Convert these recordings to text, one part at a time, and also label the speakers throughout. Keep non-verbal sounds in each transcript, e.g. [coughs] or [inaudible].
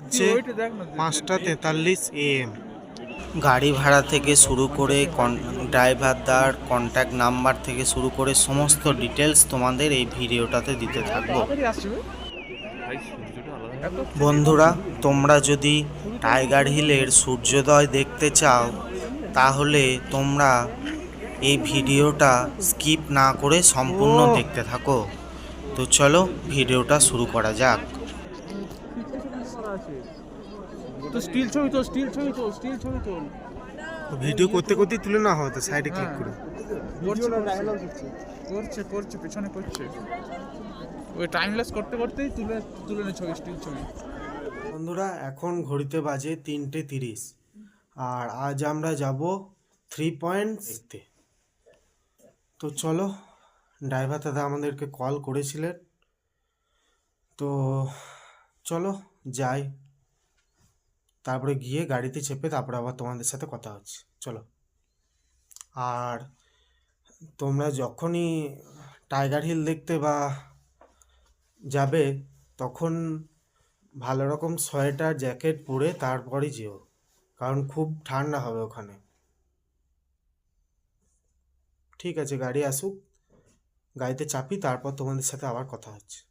Speaker 1: হচ্ছে পাঁচটা তেতাল্লিশ এএম গাড়ি ভাড়া থেকে শুরু করে ড্রাইভারদার কন্ট্যাক্ট নাম্বার থেকে শুরু করে সমস্ত ডিটেলস তোমাদের এই ভিডিওটাতে দিতে থাকব। বন্ধুরা তোমরা যদি টাইগার হিলের সূর্যোদয় দেখতে চাও তাহলে তোমরা এই ভিডিওটা স্কিপ না করে সম্পূর্ণ দেখতে থাকো। তো চলো ভিডিওটা শুরু করা যাক।
Speaker 2: তো স্টিল ছবি তো স্টিল ছবি তো স্টিল ছবি তো
Speaker 1: ভিডিও করতে করতে তুলে না হতো সাইডে ক্লিক করে।
Speaker 2: করছে করছে পেছনে করছে। ওই টাইমলেস করতে করতেই তুলে তুলে নে ছবি স্টিল ছবি।
Speaker 1: বন্ধুরা এখন ঘড়িতে বাজে তিনটে তিরিশ। আর আজ আমরা যাব থ্রি পয়েন্ট দেখতে তো চলো ড্রাইভার দাদা আমাদেরকে কল করেছিলেন। তো চলো যাই। তারপরে গিয়ে গাড়িতে চেপে তারপরে আবার তোমাদের সাথে কথা হচ্ছে। চলো। আর তোমরা যখনই টাইগার হিল দেখতে বা যাবে, তখন ভালো রকম সোয়েটার, জ্যাকেট পরে তারপরে যেও, কারণ খুব ঠান্ডা হবে ওখানে। ঠিক আছে, গাড়ি আসুক, গাড়িতে চাপি, তারপর তোমাদের সাথে আবার কথা হচ্ছে।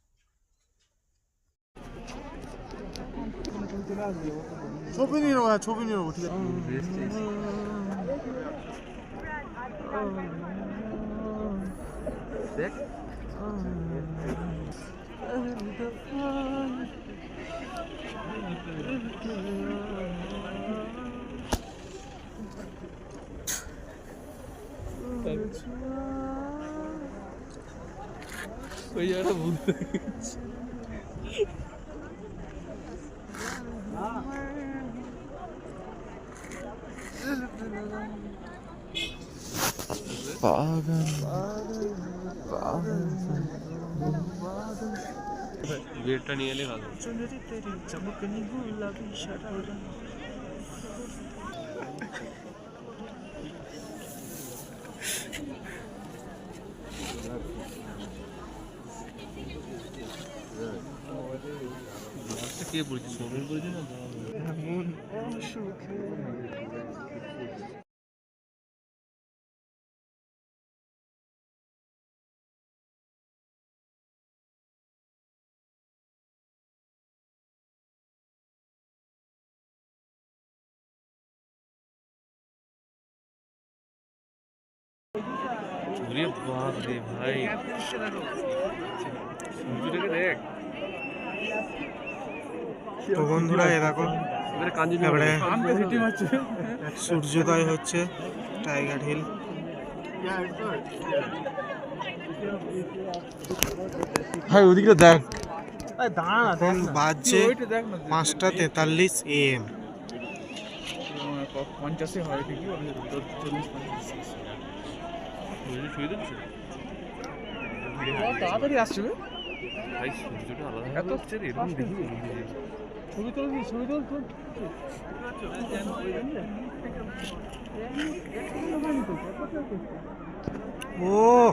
Speaker 2: ছবি নিয়ে নেব হ্যাঁ ছবি নিয়ে নেব ঠিক আছে দেখ ওই জায়গাটা ভুলতে
Speaker 3: বিয়েরটা নিয়ে এলে ভালো। কে বলছিস সমীর বলছিস না? ওরে বাপ রে ভাই। সূর্যটাকে দেখ।
Speaker 1: তো বন্ধুরা এ দেখো
Speaker 3: এবারে
Speaker 1: সূর্যোদয় হচ্ছে টাইগার হিল।
Speaker 2: ভাই ওদিকে দেখ। দাঁড়া
Speaker 1: এখন বাজছে
Speaker 2: ওইটা দেখ না
Speaker 1: পাঁচটা তেতাল্লিশ এম
Speaker 2: পঞ্চাশে হয় ঠিকই তাড়াতাড়ি আসছে
Speaker 3: ভাই সূর্যটা আলাদা
Speaker 2: এত
Speaker 3: এত হচ্ছে রে এরকম দেখি
Speaker 2: ছবি তোল ছবি তোল তোল
Speaker 1: ও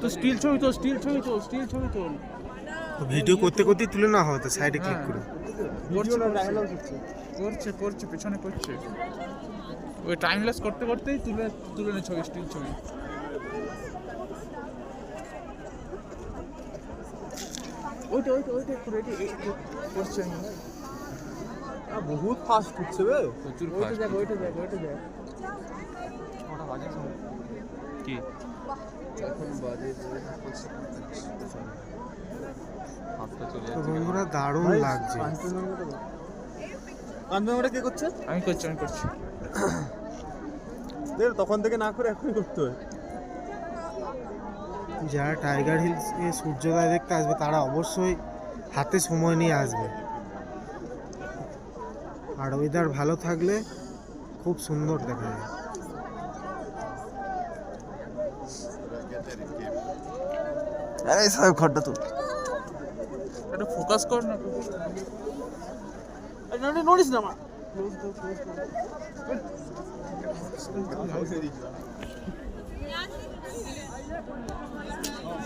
Speaker 2: তো স্টিল ছবি তো স্টিল ছবি তো স্টিল ছবি তোল
Speaker 1: ভিডিও করতে করতে তুলে না হতো সাইডে ক্লিক করে
Speaker 2: করছে করছে পেছনে করছে। ওই টাইমলেস করতে করতেই তুলে তুলে নে ছবি স্টিল ছবি। ওইটা ওইটা ওইটা একটু রেডি করছে বহুত ফাস্ট উঠছে বে।
Speaker 3: প্রচুর
Speaker 2: ওইটা দেখ ওইটা দেখ ওইটা দেখ।
Speaker 3: কি?
Speaker 2: এখন বাজে
Speaker 3: হাতটা চলে
Speaker 1: তো বন্ধুরা দারুণ লাগছে।
Speaker 4: কে করছে?
Speaker 2: আমি করছি আমি করছি। [coughs]
Speaker 4: দেখ তখন থেকে না করে এখনই করতে হয়।
Speaker 1: যারা টাইগার হিলস সূর্যোদয় দেখতে আসবে তারা অবশ্যই হাতে সময় নিয়ে আসবে। আর ওয়েদার ভালো থাকলে খুব সুন্দর দেখা যায়।
Speaker 4: আরে সাহেব খড়টা তো
Speaker 2: এটা ফোকাস কর না।
Speaker 4: নোটিস না আমার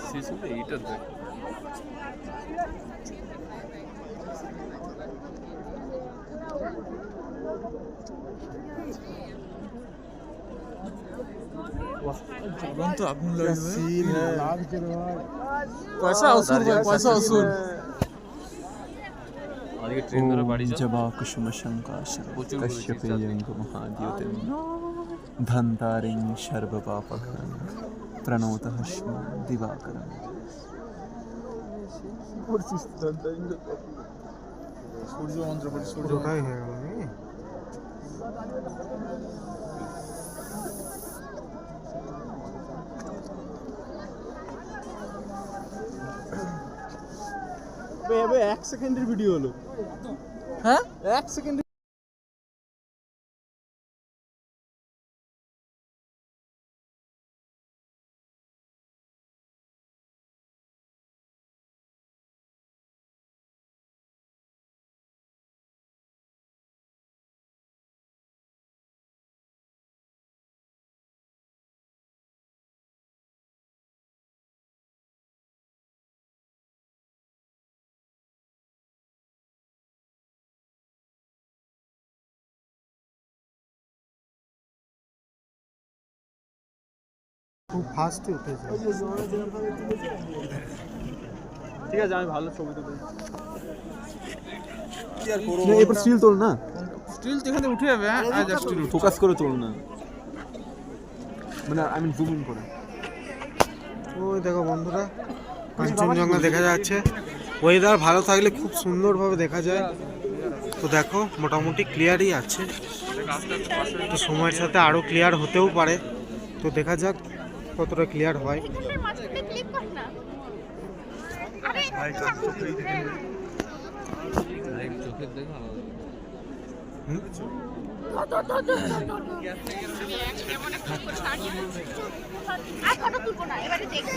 Speaker 3: শেষ হলে এইটা দেখ
Speaker 2: জ্বলন্ত আগুন লাগবে পয়সা অসুর ভাই পয়সা অসুর
Speaker 3: আজকে ট্রেন ধরে বাড়ি যা
Speaker 4: জবা কুসুম শঙ্কাশর
Speaker 3: প্রচুর
Speaker 4: কশ্যপেয়ঙ্গ মহাদ্যোতিম ধন্তারিং সর্বপাপহরণ প্রণোতঃ স্ম দিবাকরম
Speaker 2: সূর্য মন্ত্র পড়ি সূর্য
Speaker 1: পুরোটাই হয়ে গেল
Speaker 4: এক সেকেন্ডের ভিডিও হলো।
Speaker 2: হ্যাঁ?
Speaker 4: এক সেকেন্ড
Speaker 1: খুব ফাস্টে উঠেছে
Speaker 4: ঠিক আছে আমি ভালো ছবি তুলি এবার স্টিল তোল না।
Speaker 2: স্টিল উঠে যাবে হ্যাঁ? স্টিল
Speaker 4: ফোকাস করে তোল না। মানে আই মিন জুম ইন করে।
Speaker 1: ওই দেখো বন্ধুরা কাঞ্চনজঙ্ঘা দেখা যাচ্ছে। ওয়েদার ভালো থাকলে খুব সুন্দরভাবে দেখা যায়। তো দেখো মোটামুটি ক্লিয়ারই আছে। তো সময়ের সাথে আরও ক্লিয়ার হতেও পারে। তো দেখা যাক। কতটা ক্লিয়ার হয়?
Speaker 5: মাঝখানে ক্লিক কর না আরে
Speaker 3: চোখের দেখা
Speaker 1: হুম?
Speaker 5: আর ফটো তুলবো না এবারে দেখো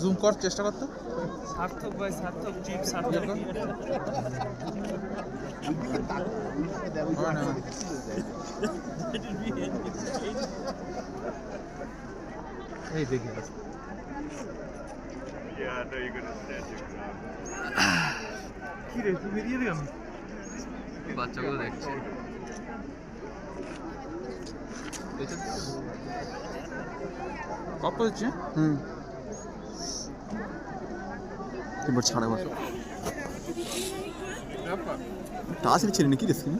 Speaker 2: জুম কর চেষ্টা করতে
Speaker 6: সার্থক ভাই সার্থক টিম সার্থক
Speaker 2: না।
Speaker 4: এই দেখি।
Speaker 3: বাচ্চাগুলো দেখছে।
Speaker 2: কপ হচ্ছে?
Speaker 4: হুম। এবার ছাড়া বসো তাড়াতাড়ি ছেড়ে নাকি রে স্ক্রিন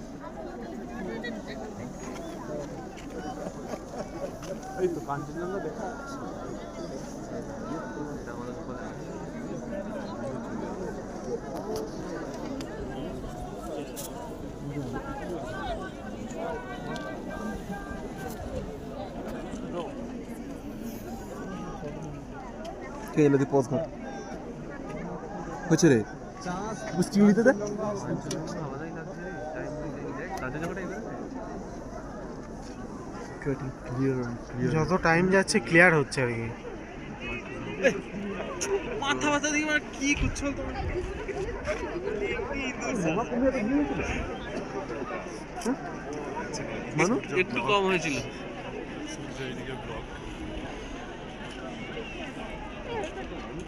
Speaker 4: ঠিক আছে পজ কর হচ্ছে রে। স্টিল দিতে দে।
Speaker 1: যত টাইম যাচ্ছে ক্লিয়ার হচ্ছে আর কি।
Speaker 6: মাথা মাথা দিয়ে মানে কি করছ তোমার?
Speaker 3: একটু কম হয়েছিল।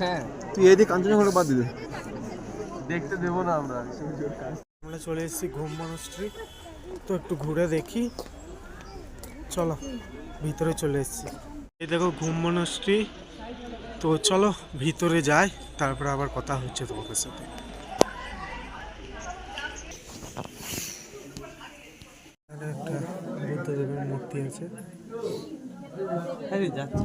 Speaker 6: হ্যাঁ।
Speaker 4: তুই এদিকে কাঞ্চনজঙ্ঘা বাদ দিবি
Speaker 3: দেখতে দেবো না আমরা।
Speaker 1: আমরা চলে এসেছি ঘুম মনস্ট্রি তো একটু ঘুরে দেখি। চলো ভিতরে চলে এসেছি। এই দেখো ঘুম মনস্ট্রি তো চলো ভিতরে যাই। তারপরে আবার কথা হচ্ছে তোমাদের সাথে। একটা বুদ্ধদেবের মূর্তি আছে।
Speaker 6: আরে যাচ্ছি।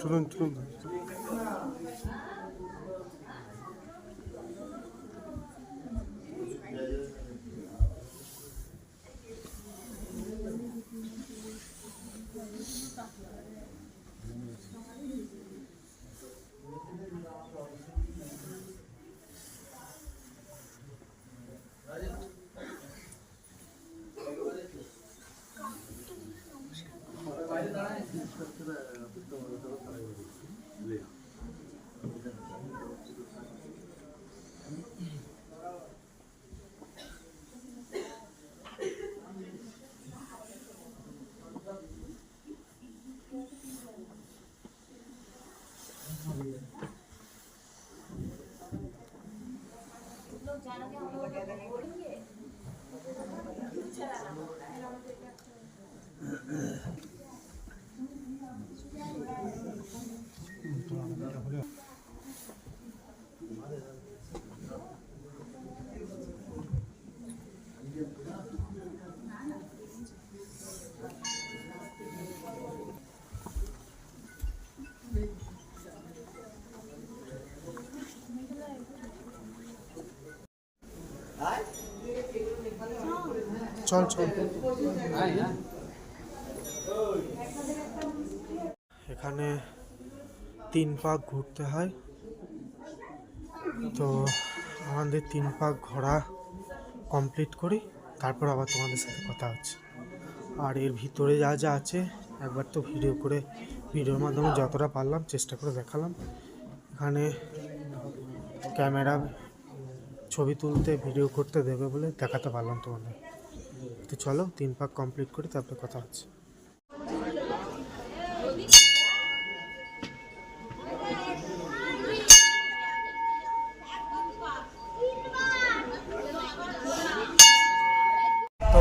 Speaker 1: 두둔 두둔 যাচ্ছ না চলুন চলুন চল চল। এখানে তিন পাক ঘুরতে হয়। তো আমাদের তিন পাক ঘোরা কমপ্লিট করি, তারপর আবার তোমাদের সাথে কথা হচ্ছে। আর এর ভিতরে যা যা আছে, একবার তো ভিডিও করে ভিডিওর মাধ্যমে যতটা পারলাম চেষ্টা করে দেখালাম। এখানে ক্যামেরা ছবি তুলতে ভিডিও করতে দেবে বলে দেখাতে পারলাম তোমাদের। তো চলো, তিন পাক কমপ্লিট করি তারপরে কথা হচ্ছে। তো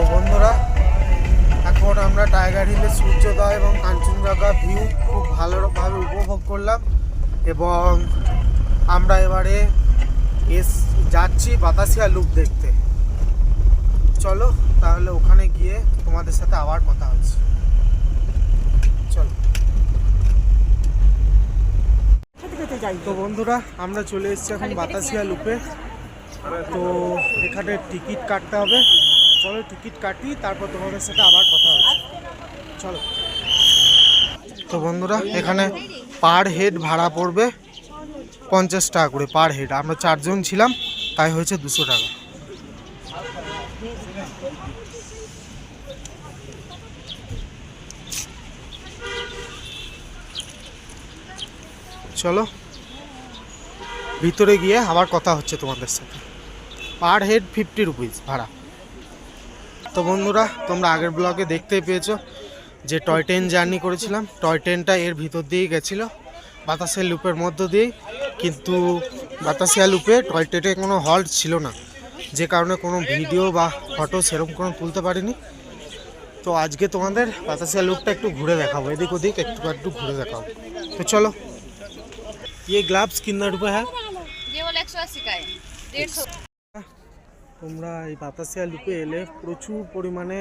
Speaker 1: এখন আমরা টাইগার হিলে সূর্যোদয় এবং কাঞ্চনজঙ্ঘা ভিউ খুব ভালোভাবে উপভোগ করলাম এবং আমরা এবারে এস যাচ্ছি বাতাসিয়া লুপ দেখতে। চলো, তাহলে ওখানে গিয়ে তোমাদের সাথে আবার কথা হচ্ছে। চলো। তো বন্ধুরা, আমরা চলে এসেছি এখন বাতাসিয়া লুপে। তো এখানে টিকিট কাটতে হবে। চলো, টিকিট কাটি, তারপর তোমাদের সাথে আবার কথা হচ্ছে। চলো। তো বন্ধুরা, এখানে পার হেড ভাড়া পড়বে পঞ্চাশ টাকা করে, পার হেড। আমরা চারজন ছিলাম, তাই হয়েছে দুশো টাকা। চলো। ভিতরে গিয়ে আবার কথা হচ্ছে তোমাদের সাথে। পার হেড ফিফটি রুপিস ভাড়া। তো বন্ধুরা, তোমরা আগের ব্লগে দেখতে পেয়েছ যে টয় ট্রেন জার্নি করেছিলাম। টয় ট্রেনটা এর ভিতর দিয়েই গেছিল, বাতাসের লুপের মধ্য দিয়ে কিন্তু বাতাসিয়া লুপে টয় ট্রেনে কোনো হল্ট ছিল না। যে কারণে কোনো ভিডিও বা ফটো সেরকম কোনো তুলতে পারিনি। তো আজকে তোমাদের বাতাসিয়া লুপটা একটু ঘুরে দেখাবো। এদিক ওদিক একটু একটু ঘুরে দেখাবো। তো চলো ये ग्लव्स कितना रुपए है
Speaker 5: ये वाला एक सौ अस्सी का है डेढ़ सौ
Speaker 1: তোমরা এই বাতাসিয়া লুপে এলে প্রচুর পরিমাণে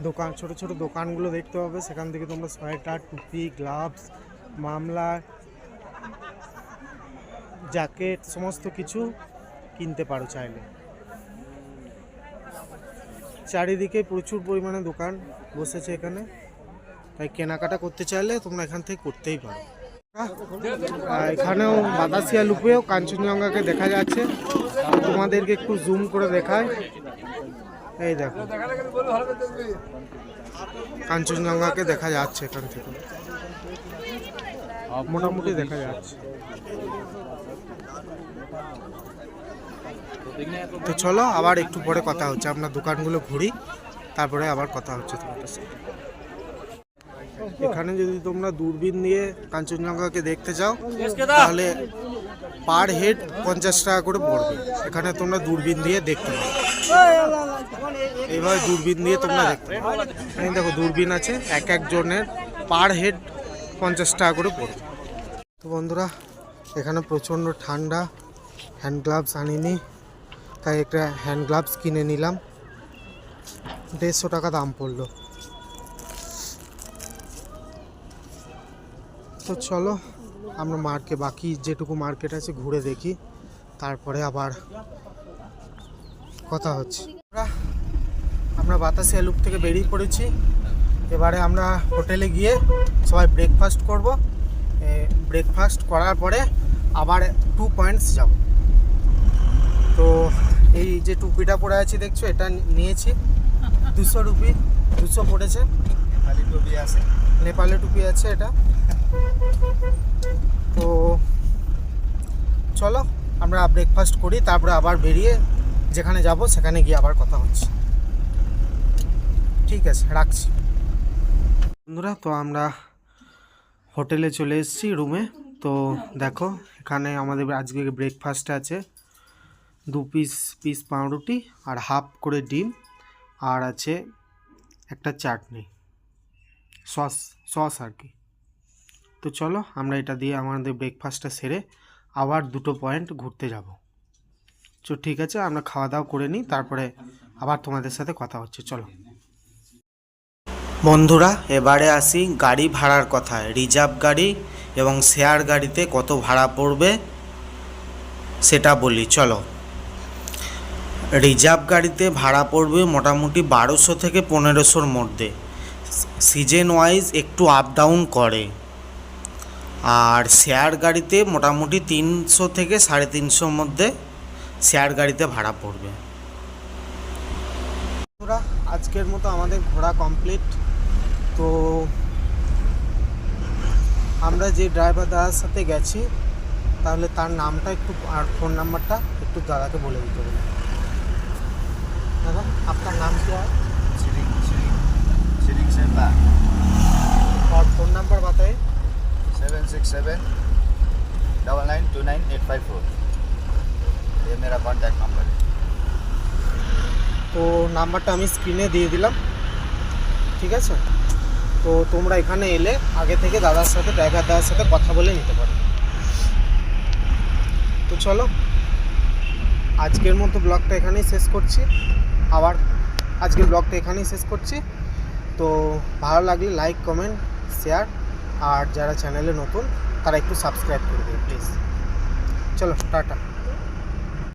Speaker 1: দোকান ছোট ছোট দোকানগুলো দেখতে পাবে সেখান থেকে তোমরা সোয়েটার টুপি গ্লাভস মামলা জ্যাকেট সমস্ত কিছু কিনতে পারো চাইলে চারিদিকে প্রচুর পরিমাণে দোকান বসেছে এখানে তাই কেনাকাটা করতে চাইলে তোমরা এখান থেকে করতেই পারো আর এখানেও বাতাসিয়া লুপেও কাঞ্চনজঙ্ঘাকে দেখা যাচ্ছে। তোমাদেরকে একটু জুম করে দেখায় এই দেখো। কাঞ্চনজঙ্ঘাকে দেখা যাচ্ছে এখান থেকে। মোটামুটি দেখা যাচ্ছে। তো চলো আবার একটু পরে কথা হচ্ছে। আমরা দোকানগুলো ঘুরি, তারপরে আবার কথা হচ্ছে তোমাদের সাথে। এখানে যদি তোমরা দূরবীন দিয়ে কাঞ্চনজঙ্ঘাকে দেখতে চাও তাহলে পার হেড পঞ্চাশ টাকা করে পড়বে। এখানে তোমরা দূরবীন দিয়ে দেখতে পাবে। এইভাবে দূরবীন দিয়ে তোমরা দেখতে পাবে। এখানে দেখো দূরবীন আছে এক একজনের পার হেড পঞ্চাশ টাকা করে পড়বে। তো বন্ধুরা এখানে প্রচণ্ড ঠান্ডা হ্যান্ড গ্লাভস আনিনি তাই একটা হ্যান্ড গ্লাভস কিনে নিলাম। দেড়শো টাকা দাম পড়ল। তো চলো আমরা মার্কে বাকি যেটুকু মার্কেট আছে ঘুরে দেখি তারপরে আবার কথা হচ্ছে। আমরা- আমরা বাতাসিয়া লুপ থেকে বেরিয়ে পড়েছি। এবারে আমরা হোটেলে গিয়ে সবাই ব্রেকফাস্ট করব। ব্রেকফাস্ট করার পরে আবার টু পয়েন্টস যাব। তো এই যে টুপিটা পরে আছি দেখছ এটা নিয়েছি। দুশো রুপি দুশো পড়েছে। নেপালে টুপি আছে এটা। তো চলো, আমরা ব্রেকফাস্ট করি, তারপরে আবার বেরিয়ে যেখানে যাব, সেখানে গিয়ে আবার কথা হচ্ছে। ঠিক আছে, রাখছি। বন্ধুরা, তো আমরা হোটেলে চলে এসেছি, রুমে। তো দেখো, এখানে আমাদের আজকে ব্রেকফাস্ট আছে। দু পিস পিস পাউরুটি আর হাফ করে ডিম। আর আছে একটা চাটনি। সস সস আর কি। তো চলো আমরা এটা দিয়ে আমাদের ব্রেকফাস্টটা সেরে আবার দুটো পয়েন্ট ঘুরতে যাব। তো ঠিক আছে, আমরা খাওয়া দাওয়া করে নিই, তারপরে আবার তোমাদের সাথে কথা হচ্ছে, চলো। বন্ধুরা, এবারে আসি গাড়ি ভাড়ার কথায়। রিজার্ভ গাড়ি এবং শেয়ার গাড়িতে কত ভাড়া পড়বে সেটা বলি, চলো। রিজার্ভ গাড়িতে ভাড়া পড়বে মোটামুটি বারোশো থেকে পনেরোশোর মধ্যে। সিজন ওয়াইজ একটু আপ ডাউন করে। আর শেয়ার গাড়িতে মোটামুটি তিনশো থেকে সাড়ে তিনশোর মধ্যে শেয়ার গাড়িতে ভাড়া পড়বে আজকের মতো আমাদের ঘোরা কমপ্লিট তো আমরা যে ড্রাইভার দাদার সাথে গেছি তাহলে তার নামটা একটু আর ফোন নাম্বারটা একটু দাদাকে বলে দিতে হবে দাদা আপনার নাম কি হয়
Speaker 7: Shilling Semba,
Speaker 1: और फोन नंबर बताइए
Speaker 7: 767 double nine two nine eight five four ये मेरा कॉन्टैक्ट नंबर है
Speaker 1: তো নাম্বারটা আমি স্ক্রিনে দিয়ে দিলাম ঠিক আছে তো তোমরা এখানে এলে আগে থেকে দাদার সাথে ড্রাইভার দাদার সাথে কথা বলে নিতে পারো তো চলো আজকের মতো ব্লগটা এখানেই শেষ করছি আবার আজকের ব্লগটা এখানেই শেষ করছি তো ভালো লাগলে লাইক কমেন্ট শেয়ার আর যারা চ্যানেলে নতুন তারা একটু সাবস্ক্রাইব করে দেবে প্লিজ চলো টাটা।